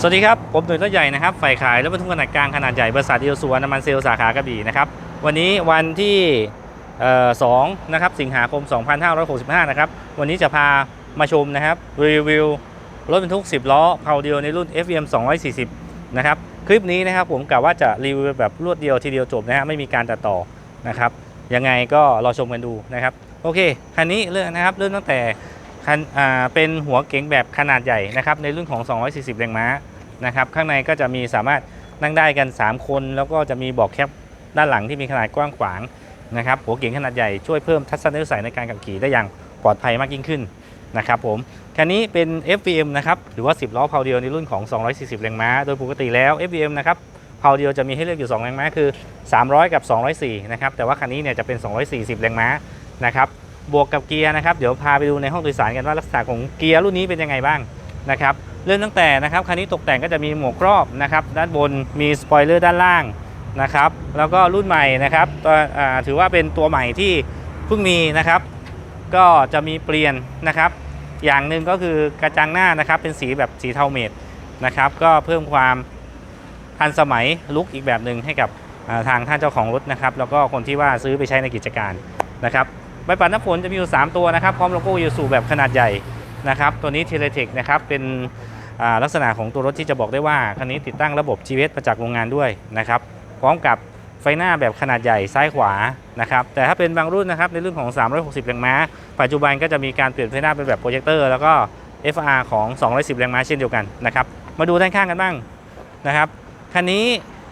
สวัสดีครับ ผมหนุ่ยรถใหญ่นะครับ ฝ่ายขายรถบรรทุกขนาดกลางขนาดใหญ่บริษัทเอียวสุวรรณน้ำมันเซลล์สาขากระบี่นะครับ วันนี้วันที่เอ่อ2นะครับสิงหาคม 2565 นะครับ วันนี้จะพามาชมนะครับรีวิวรถบรรทุก 10 ล้อเพาเดียวในรุ่น FM 240 นะครับ คลิปนี้นะครับผมกะว่าจะรีวิวแบบรวดเดียวทีเดียวจบนะฮะไม่มีการตัดต่อนะครับยังไงก็รอชมกันดูนะครับ โอเคคันนี้เรื่องนะครับเริ่มตั้งแต่ คันอ่าเป็นหัวเก๋งแบบขนาดใหญ่นะครับในรุ่นของ 240 แรงม้านะครับข้างในก็จะมีสามารถนั่งได้กัน 3 คน แล้วก็จะมีบอกแคปด้านหลังที่มีขนาดกว้างขวางนะครับหัวเก๋งขนาดใหญ่ช่วยเพิ่มทัศนวิสัยในการขับขี่ได้อย่างปลอดภัยมากยิ่งขึ้นนะครับผมคันนี้เป็น FVM นะครับหรือว่า 10 ล้อเพาเดียวในรุ่นของ 240 แรงม้า โดยปกติแล้ว FVM นะครับเพาเดียวจะมีให้เลือกอยู่ 2 แรงม้าคือ 300 กับ 204 นะครับแต่ว่าคันนี้เนี่ยจะเป็น 240 แรงม้านะครับ บวกกับเกียร์นะครับ เดี๋ยวพาไปดูในห้องโดยสารกันว่าลักษณะของเกียร์รุ่นนี้เป็นยังไงบ้างนะครับเริ่มตั้งแต่นะครับคันนี้ตกแต่งก็จะมีหมวกครอบนะครับด้านบนมีสปอยเลอร์ด้านล่างนะครับแล้วก็รุ่นใหม่นะครับตัวถือว่าเป็นตัวใหม่ที่เพิ่งมีนะครับ ก็จะมีเปลี่ยนนะครับ อย่างหนึ่งก็คือกระจังหน้านะครับ เป็นสีแบบสีเทาเมดนะครับ ก็เพิ่มความทันสมัยลุกอีกแบบหนึ่งให้กับทางท่านเจ้าของรถนะครับ แล้วก็คนที่ว่าซื้อไปใช้ในกิจการนะครับ ใบปัดน้ำฝนจะมีอยู่ 3 ตัวนะครับ พร้อมโลโก้ยูสูแบบขนาดใหญ่นะครับ ตัวนี้เทเลเทคนะครับ เป็นลักษณะของตัวรถที่จะบอกได้ว่าคันนี้ติดตั้งระบบ GPS มาจากโรงงานด้วยนะครับ พร้อมกับไฟหน้าแบบขนาดใหญ่ซ้ายขวานะครับ แต่ถ้าเป็นบางรุ่นนะครับในรุ่นของ 360 แรงม้า ปัจจุบันก็จะมีการเปลี่ยนไฟหน้าเป็นแบบโปรเจคเตอร์แล้วก็ FR ของ 210 แรงม้าเช่นเดียวกันนะครับ มาดูด้านข้างกันบ้างนะครับคันนี้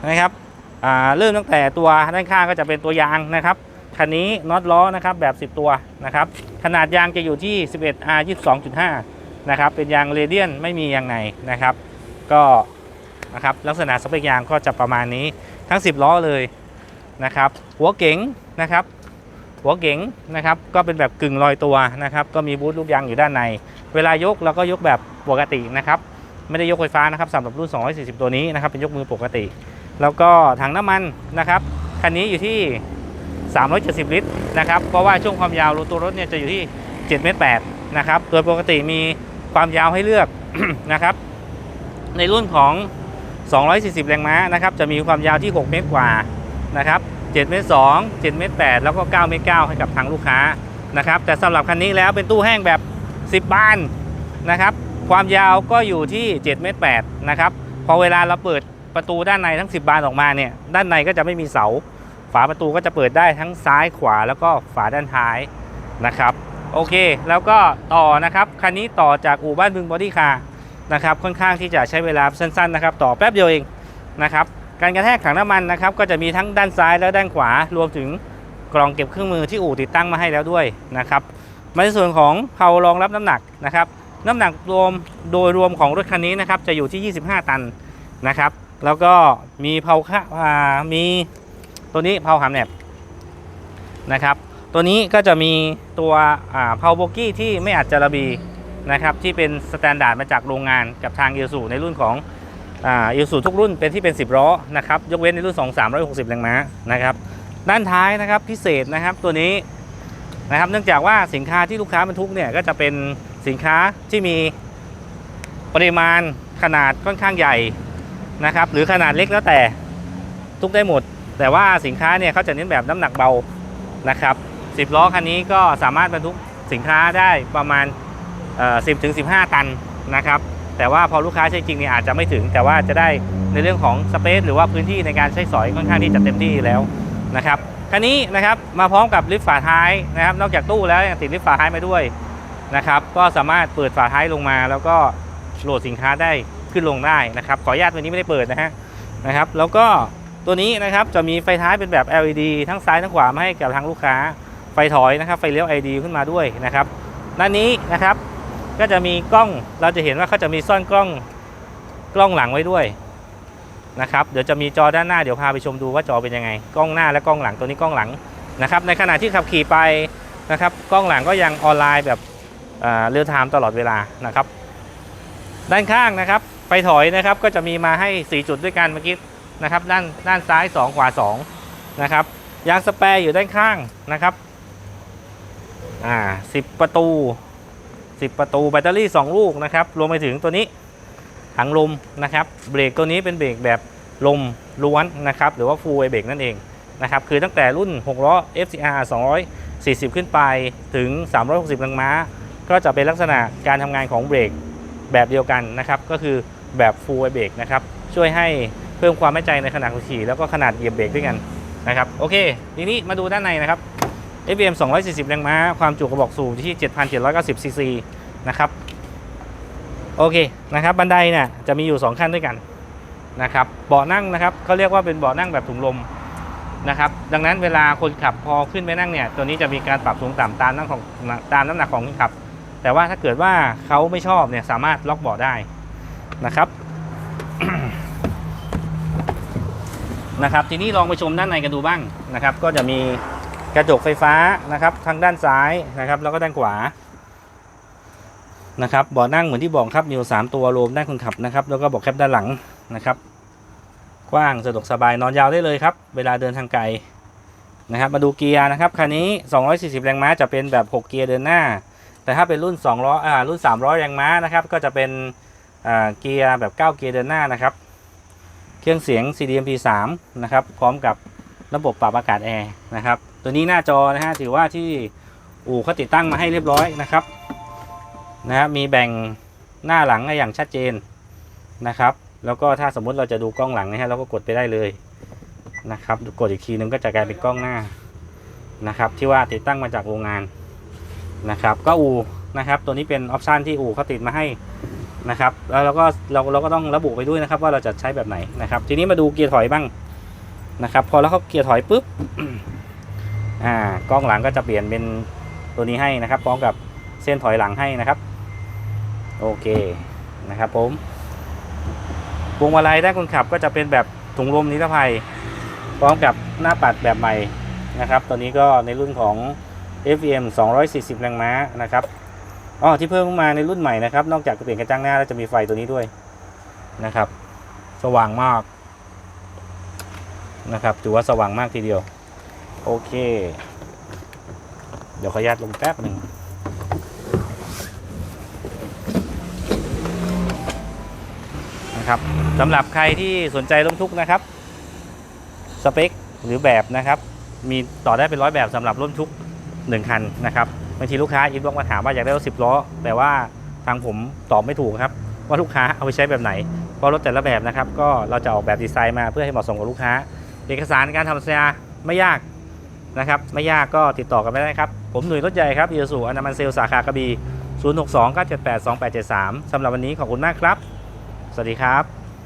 นะครับเริ่มตั้งแต่ตัวด้านข้างก็จะเป็นตัวยางนะครับ คันนี้น็อตล้อนะครับแบบ 10 ตัวนะครับขนาดยางจะอยู่ที่ 11R 22.5 นะครับเป็นยางเรเดียนไม่มียางในนะครับก็นะครับลักษณะสเปคยางก็จะประมาณนี้ทั้ง 10 ล้อเลยนะครับหัวเก๋งนะครับหัวเก๋งนะครับก็เป็นแบบกึ่งลอยตัวนะครับก็มีบูทลูกยางอยู่ด้านใน เวลายกเราก็ยกแบบปกตินะครับไม่ได้ยกไฟฟ้านะครับสำหรับรุ่น 240 ตัวนี้นะครับเป็นยกมือปกติ แล้วก็ถังน้ำมันนะครับคันนี้อยู่ที่ 370 ลิตรนะครับ เพราะว่าช่วงความยาวตัวรถเนี่ยจะอยู่ที่7เมตร8นะครับ โดยปกติมีความยาวให้เลือกนะครับ ในรุ่นของ 240 แรงม้านะครับ จะมีความยาวที่ 6 เมตรกว่านะครับ7เมตร2 7เมตร8แล้วก็ 9 เมตร9ให้กับทางลูกค้านะครับ แต่สำหรับคันนี้แล้วเป็นตู้แห้งแบบ 10บานนะครับ ความยาวก็อยู่ที่ 7 เมตร8นะครับ พอเวลาเราเปิดประตูด้านในทั้ง 10 บานออกมาเนี่ย ด้านในก็จะไม่มีเสา ฝาประตูก็จะเปิดได้ทั้งซ้ายขวาแล้วก็ฝาด้านท้ายนะครับ โอเค แล้วก็ต่อนะครับคันนี้ต่อจากอู่บ้านบึงบอดี้คาร์นะครับค่อนข้างที่จะใช้เวลาสั้นๆนะครับต่อแป๊บเดียวเองนะครับการกระแทกถังน้ำมันนะครับก็จะมีทั้งด้านซ้ายและด้านขวารวมถึงกล่องเก็บเครื่องมือที่อู่ติดตั้งมาให้แล้วด้วยนะครับมาในส่วนของเพารองรับน้ำหนักนะครับน้ำหนักรวมโดยรวมของรถคันนี้นะครับจะอยู่ที่ 25 ตันนะครับ แล้วก็มีเพาค่ามี ตัวนี้เพาหามแหนบนะครับตัวนี้ก็จะมีตัวเพาโบกี้ที่ไม่อัดจาระบีนะครับที่เป็นสแตนดาร์ดมาจากโรงงานกับทางอิลสูในรุ่นของอิลสูทุกรุ่นเป็นที่เป็น 10ล้อนะครับยกเว้นในรุ่น 2 360แรงม้านะครับด้านท้ายนะครับพิเศษนะครับตัวนี้นะครับเนื่องจากว่าสินค้าที่ลูกค้าบรรทุกเนี่ยก็จะเป็นสินค้าที่มีปริมาณขนาดค่อนข้างใหญ่นะครับหรือขนาดเล็กแล้วแต่ทุกได้หมด แต่ว่าสินค้าเนี่ยเขาจะเน้นแบบน้ำหนักเบานะครับ10ล้อคันนี้ก็สามารถบรรทุกสินค้าได้ประมาณเอ่อ10ถึง15ตันนะครับแต่ว่าพอลูกค้าใช้จริงเนี่ยอาจจะไม่ถึง แต่ว่าจะได้ในเรื่องของสเปซหรือว่าพื้นที่ในการใช้สอยค่อนข้างที่จะเต็มที่แล้วนะครับคันนี้นะครับมาพร้อมกับลิฟต์ฝาท้ายนะครับนอกจากตู้แล้วยังติดลิฟต์ฝาท้ายมาด้วยนะครับก็สามารถเปิดฝาท้ายลงมา แล้วก็โหลดสินค้าได้ขึ้นลงได้นะครับขออนุญาตวันนี้ไม่ได้เปิดนะฮะนะครับ แล้วก็ ตัวนี้นะครับจะมีไฟท้ายเป็นแบบ LED ทั้งซ้ายทั้งขวามาให้กับทางลูกค้า ไฟถอยนะครับไฟเลี้ยว LED ขึ้นมาด้วยนะครับด้านนี้นะครับก็จะมีกล้องเราจะเห็นว่าเขาจะมีซ่อนกล้องกล้องหลังไว้ด้วยนะครับเดี๋ยวจะมีจอด้านหน้าเดี๋ยวพาไปชมดูว่าจอเป็นยังไง กล้องหน้าและกล้องหลังตัวนี้กล้องหลังนะครับในขณะที่ขับขี่ไปนะครับกล้องหลังก็ยังออนไลน์แบบเรียลไทม์ตลอดเวลานะครับ ด้านข้างนะครับไฟถอยนะครับก็จะมีมาให้ 4 จุดด้วยกันเมื่อกี้ นะครับด้านด้านซ้าย 2 ขวา2นะครับยางสแปร์อยู่ด้านข้างนะครับอ่า10ประตู 10 ประตูแบตเตอรี่ 2 ลูกนะครับรวมไปถึงตัวนี้ถังลมนะครับเบรกตัวนี้เป็นเบรกแบบลมล้วนนะครับหรือว่า full air brake นั่นเองนะครับคือตั้งแต่รุ่น6ล้อ FCR 240 ขึ้นไปถึง 360แรงม้า ก็จะเป็นลักษณะการทำงานของเบรกแบบเดียวกันนะครับก็คือแบบ full air brake นะครับช่วยให้ พิ่มความมั่นใจในขณะขับขี่แล้วก็ขนาดเหยียบเบรกด้วยกันนะครับโอเคทีนี้มาดูด้านในนะครับ FVM 240 แรงม้า ความจุกระบอกสูบที่ 7,790 ซีซีนะครับโอเคนะครับบันไดเนี่ยจะมีอยู่ 2 ขั้นด้วยกันนะครับเบาะนั่งนะครับเขาเรียกว่าเป็นเบาะนั่งแบบถุงลมนะครับดังนั้นเวลาคนขับพอขึ้นไปนั่งเนี่ยตัวนี้จะมีการปรับสูงต่ำตามน้ำของตามน้ำหนักของคนขับ แต่ว่าถ้าเกิดว่าเขาไม่ชอบเนี่ยสามารถล็อกเบาะได้นะครับ นะครับ ทีนี้ลองไปชมด้านในกันดูบ้างนะครับ ก็จะมีกระจกไฟฟ้านะครับทางด้านซ้ายนะครับ แล้วก็ด้านขวานะครับเบาะนั่งเหมือนที่บอกครับมีอยู่สามตัวรวมด้านคนขับนะครับ แล้วก็บอกแคปด้านหลังนะครับกว้างสะดวกสบายนอนยาวได้เลยครับ เวลาเดินทางไกลนะครับ มาดูเกียร์นะครับคันนี้ 240 แรงม้าจะเป็นแบบ 6 เกียร์เดินหน้า แต่ถ้าเป็นรุ่น2ล้ออ่ารุ่น 300 แรงม้านะครับ ก็จะเป็นอ่าเกียร์แบบ 9 เกียร์เดินหน้านะครับ เครื่องเสียง CDMP3 นะครับพร้อมกับระบบปรับอากาศแอร์นะครับตัวนี้หน้าจอนะฮะถือว่าที่อู่เขาติดตั้งมาให้เรียบร้อยนะครับนะครับมีแบ่งหน้าหลังให้อย่างชัดเจนนะครับ แล้วก็ถ้าสมมุติเราจะดูกล้องหลังนะฮะเราก็กดไปได้เลยนะครับกดอีกทีนึงก็จะกลายเป็นกล้องหน้านะครับ ที่ว่าติดตั้งมาจากโรงงานนะครับ ก็อูนะครับตัวนี้เป็นออปชันที่อูเขาติดมาให้ นะครับแล้วเราก็เราเราก็ต้องระบุไปด้วยนะครับ ว่าเราจะใช้แบบไหนนะครับ ทีนี้มาดูเกียร์ถอยบ้างนะครับ พอแล้วเขาเกียร์ถอยปุ๊บอ่ากล้องหลังก็จะเปลี่ยนเป็นตัวนี้ให้นะครับพร้อมกับเส้นถอยหลังให้นะครับ โอเคนะครับผมพวงมาลัยด้านคนขับก็จะเป็นแบบถุงลมนิรภัย พร้อมกับหน้าปัดแบบใหม่นะครับ ตัวนี้ก็ในรุ่นของ FVM 240 แรงม้านะครับ อ๋อที่เพิ่มมาในรุ่นใหม่นะครับ นอกจากจะเปลี่ยนกระจังหน้าแล้วจะมีไฟตัวนี้ด้วยนะครับ สว่างมากนะครับถือว่าสว่างมากทีเดียว โอเค เดี๋ยวขออนุญาตลงแป๊บหนึ่งนะครับสำหรับใครที่สนใจรถทุกนะครับ สเปคหรือแบบนะครับ มีต่อได้เป็นร้อยแบบสำหรับรถทุกหนึ่งคันนะครับ บางทีลูกค้าอินบ็อกมาถามว่าอยากได้รถสิบล้อ แต่ว่าทางผมตอบไม่ถูกครับ ว่าลูกค้าเอาไปใช้แบบไหน เพราะรถแต่ละแบบนะครับ ก็เราจะออกแบบดีไซน์มาเพื่อให้เหมาะสมกับลูกค้า เอกสารการทำสัญญาไม่ยากนะครับ ไม่ยากก็ติดต่อกันไม่ได้ครับ ผมหนุ่ยรถใหญ่ครับอีซูอนามันเซลสาขากระบี่062 978 2873สำหรับวันนี้ขอบคุณมากครับ สวัสดีครับ